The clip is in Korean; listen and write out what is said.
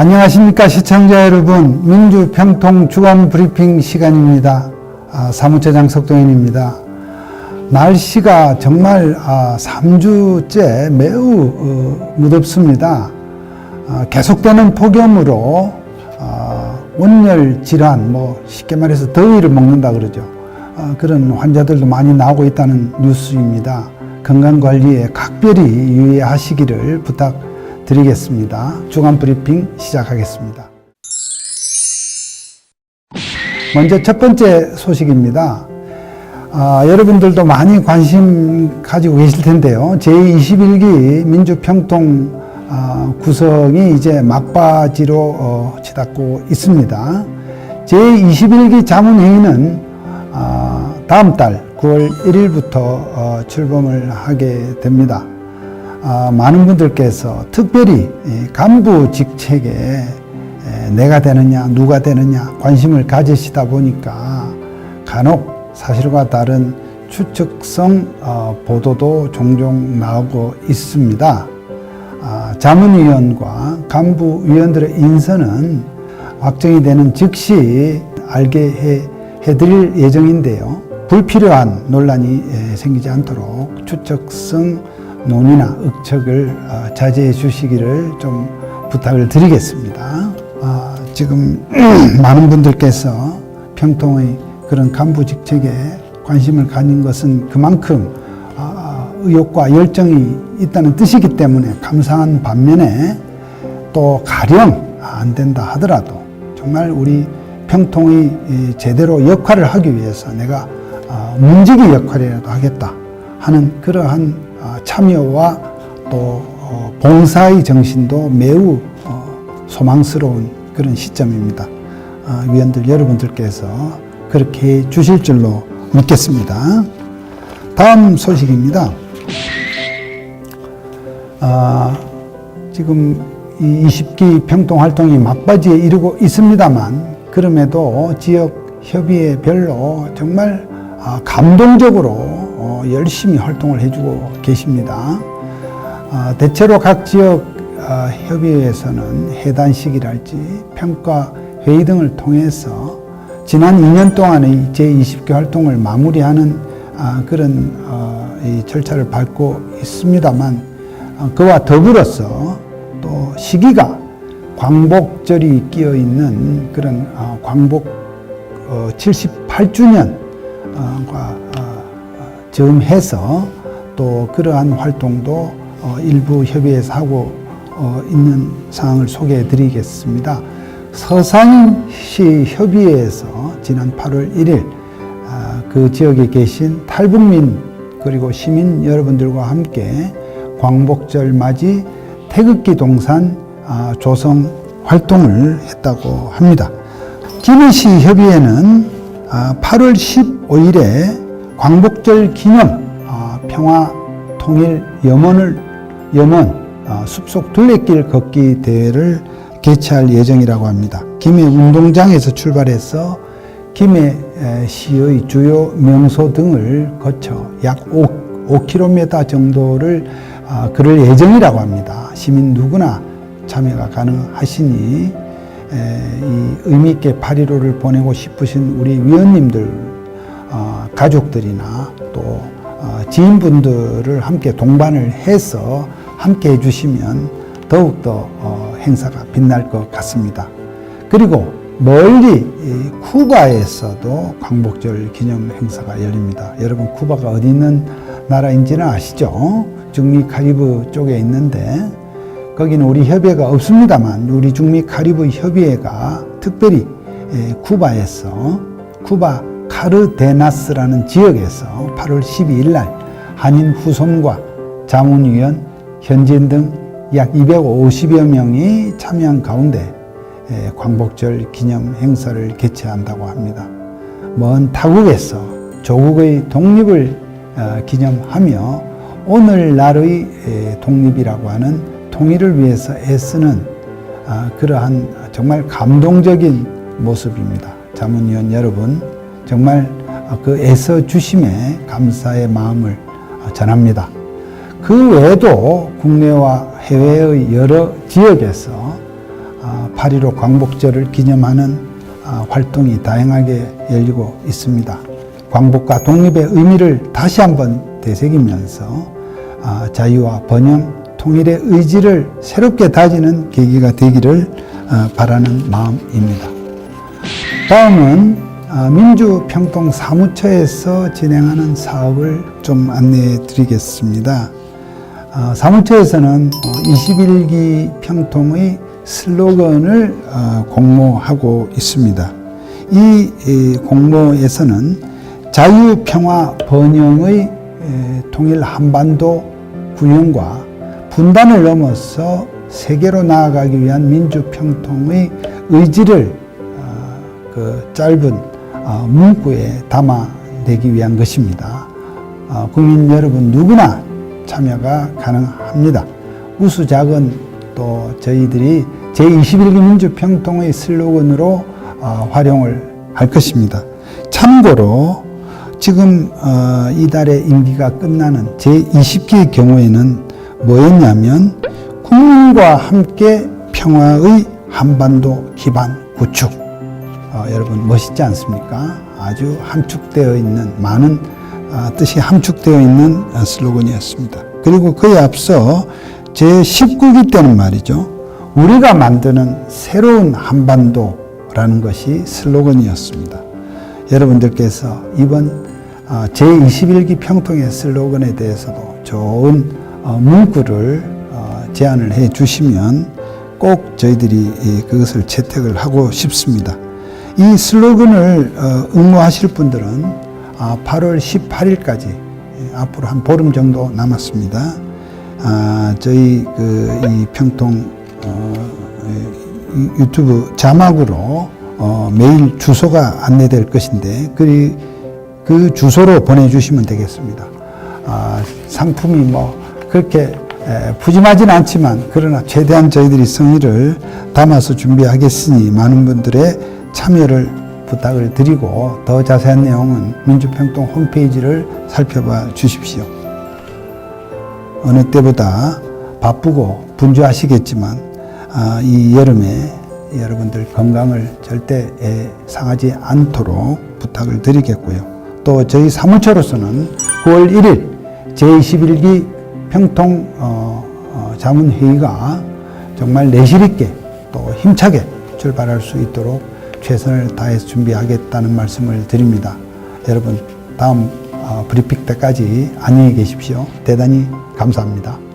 안녕하십니까 시청자 여러분 민주평통 주간 브리핑 시간입니다. 아, 사무처장 석동현입니다. 날씨가 정말 아, 3주째 매우 어, 무덥습니다. 아, 계속되는 폭염으로 아, 온열 질환, 뭐 쉽게 말해서 더위를 먹는다 그러죠. 아, 그런 환자들도 많이 나오고 있다는 뉴스입니다. 건강 관리에 각별히 유의하시기를 부탁 드리겠습니다. 주간 브리핑 시작하겠습니다. 먼저 첫 번째 소식입니다. 아, 여러분들도 많이 관심 가지고 계실 텐데요. 제21기 민주평통 아, 구성이 이제 막바지로 어, 치닫고 있습니다. 제21기 자문회의는 아, 다음 달 9월 1일부터 어, 출범을 하게 됩니다. 아, 많은 분들께서 특별히 이 간부 직책에 에, 내가 되느냐, 누가 되느냐 관심을 가지시다 보니까 간혹 사실과 다른 추측성 어, 보도도 종종 나오고 있습니다. 아, 자문위원과 간부위원들의 인선은 확정이 되는 즉시 알게 해, 해드릴 예정인데요. 불필요한 논란이 에, 생기지 않도록 추측성 논의나 억척을 어, 자제해 주시기를 좀 부탁을 드리겠습니다. 아, 지금 많은 분들께서 평통의 그런 간부 직책에 관심을 가진 것은 그만큼 아, 의욕과 열정이 있다는 뜻이기 때문에 감사한 반면에 또 가령 안 된다 하더라도 정말 우리 평통이 이 제대로 역할을 하기 위해서 내가 아, 문지기 역할이라도 하겠다 하는 그러한 아, 참여와 또 어, 봉사의 정신도 매우 어, 소망스러운 그런 시점입니다. 아, 위원들 여러분들께서 그렇게 해 주실 줄로 믿겠습니다. 다음 소식입니다. 아, 지금 이 20기 평통 활동이 막바지에 이르고 있습니다만 그럼에도 지역 협의회 별로 정말 아, 감동적으로 어, 열심히 활동을 해주고 계십니다. 아, 대체로 각 지역 아, 협의회에서는 해단식이랄지 평가 회의 등을 통해서 지난 2년 동안의 제20개 활동을 마무리하는 아, 그런 어, 이 절차를 밟고 있습니다만 어, 그와 더불어서 또 시기가 광복절이 끼어 있는 그런 어, 광복 78주년과 점해서 또 그러한 활동도 어, 일부 협의회에서 하고 어, 있는 상황을 소개해 드리겠습니다. 서산시 협의회에서 지난 8월 1일 아, 그 지역에 계신 탈북민 그리고 시민 여러분들과 함께 광복절 맞이 태극기 동산 아, 조성 활동을 했다고 합니다. 김해시 협의회는 아, 8월 15일에 광복절 기념 아, 평화 통일 염원을 염원 아, 숲속 둘레길 걷기 대회를 개최할 예정이라고 합니다. 김해 운동장에서 출발해서 김해시의 주요 명소 등을 거쳐 약 5, 5km 정도를 아, 그럴 예정이라고 합니다. 시민 누구나 참여가 가능하시니 에, 이 의미 있게 8.15를 보내고 싶으신 우리 위원님들 어, 가족들이나 또 어, 지인분들을 함께 동반을 해서 함께 해주시면 더욱더 어, 행사가 빛날 것 같습니다. 그리고 멀리 이 쿠바에서도 광복절 기념 행사가 열립니다. 여러분 쿠바가 어디 있는 나라인지는 아시죠? 중미 카리브 쪽에 있는데 거기는 우리 협의회가 없습니다만 우리 중미 카리브 협의회가 특별히 에, 쿠바에서 쿠바 카르데나스라는 지역에서 8월 12일 날 한인 후손과 자문위원, 현지인 등 약 250여 명이 참여한 가운데 에, 광복절 기념 행사를 개최한다고 합니다. 먼 타국에서 조국의 독립을 어, 기념하며 오늘날의 에, 독립이라고 하는 통일을 위해서 애쓰는 아, 그러한 정말 감동적인 모습입니다. 자문위원 여러분, 정말 그 애써 주심에 감사의 마음을 전합니다. 그 외에도 국내와 해외의 여러 지역에서 8.15 광복절을 기념하는 아, 활동이 다양하게 열리고 있습니다. 광복과 독립의 의미를 다시 한번 되새기면서 아, 자유와 번영, 통일의 의지를 새롭게 다지는 계기가 되기를 어, 바라는 마음입니다. 다음은 아, 민주평통 사무처에서 진행하는 사업을 좀 안내해 드리겠습니다. 아, 사무처에서는 21기 평통의 슬로건을 어, 공모하고 있습니다. 이이 공모에서는 자유, 평화, 번영의 에, 통일 한반도 구현과 분단을 넘어서 세계로 나아가기 위한 민주 평통의 의지를 어, 그 짧은 어, 문구에 담아내기 위한 것입니다. 어, 국민 여러분 누구나 참여가 가능합니다. 우수작은 또 저희들이 제21기 민주평통의 슬로건으로 어, 활용을 할 것입니다. 참고로 지금 어, 이달의 임기가 끝나는 제20기의 경우에는 뭐였냐면 국민과 함께 평화의 한반도 기반 구축 어, 여러분 멋있지 않습니까? 아주 함축되어 있는 많은 아, 뜻이 함축되어 있는 아, 슬로건이었습니다. 그리고 그에 앞서 제 19기 때는 말이죠. 우리가 만드는 새로운 한반도라는 것이 슬로건이었습니다. 여러분들께서 이번 아, 제21기 평통의 슬로건에 대해서도 좋은 어, 문구를 어, 제안을 해 주시면 꼭 저희들이 이, 그것을 채택을 하고 싶습니다. 이 슬로건을 어, 응모하실 분들은 아, 8월 18일까지 앞으로 한 보름 정도 남았습니다. 아, 저희 그이 평통 어, 이 유튜브 자막으로 어, 메일 주소가 안내될 것인데 그, 그 주소로 보내주시면 되겠습니다. 아, 상품이 뭐 그렇게 에, 푸짐하진 않지만 그러나 최대한 저희들이 성의를 담아서 준비하겠으니 많은 분들의 참여를 부탁을 드리고 더 자세한 내용은 민주평통 홈페이지를 살펴봐 주십시오. 어느 때보다 바쁘고 분주하시겠지만 아, 이 여름에 여러분들 건강을 절대 에, 상하지 않도록 부탁을 드리겠고요. 또 저희 사무처로서는 9월 1일 제21기 평통 어, 어, 자문회의가 정말 내실 있게 또 힘차게 출발할 수 있도록 최선을 다해서 준비하겠다는 말씀을 드립니다. 여러분 다음 어, 브리핑 때까지 안녕히 계십시오. 대단히 감사합니다.